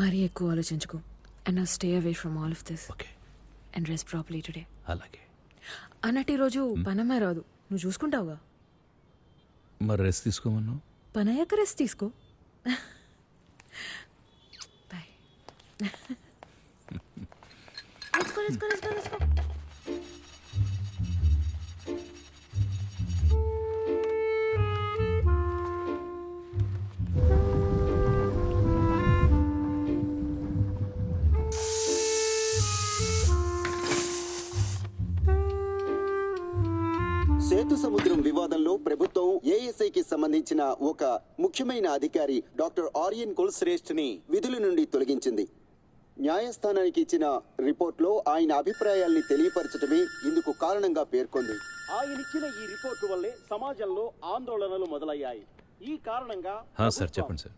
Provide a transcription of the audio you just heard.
మరీ ఎక్కువ ఆలోచించుకో. అండ్ నా stay away from all of this okay and rest properly today అలాగే. అన్నట్టు ఈరోజు పనమ్మాయి రాదు. నువ్వు చూసుకుంటావుగా? మరి రెస్ట్ తీసుకోమన్నావు? పని అయ్యాక రెస్ట్ తీసుకో బాయ్ సేతు సముద్రం వివాదంలో ప్రభుత్వం ఏఎస్ఐకి సంబంధించిన ఒక ముఖ్యమైన అధికారి డాక్టర్ ఆర్యన్ కుల్శ్రేష్ఠ్ని విధుల నుండి తొలగించింది. న్యాయస్థానానికి ఇచ్చిన రిపోర్ట్లో ఆయన అభిప్రాయాల్ని తెలియపరచడమే ఇందుకు కారణంగా పేర్కొంది. ఆయనిచ్చిన ఈ రిపోర్టు వల్లే సమాజంలో ఆందోళనలు మొదలయ్యాయి. ఈ కారణంగా హా, సార్, చెప్పండి, సార్.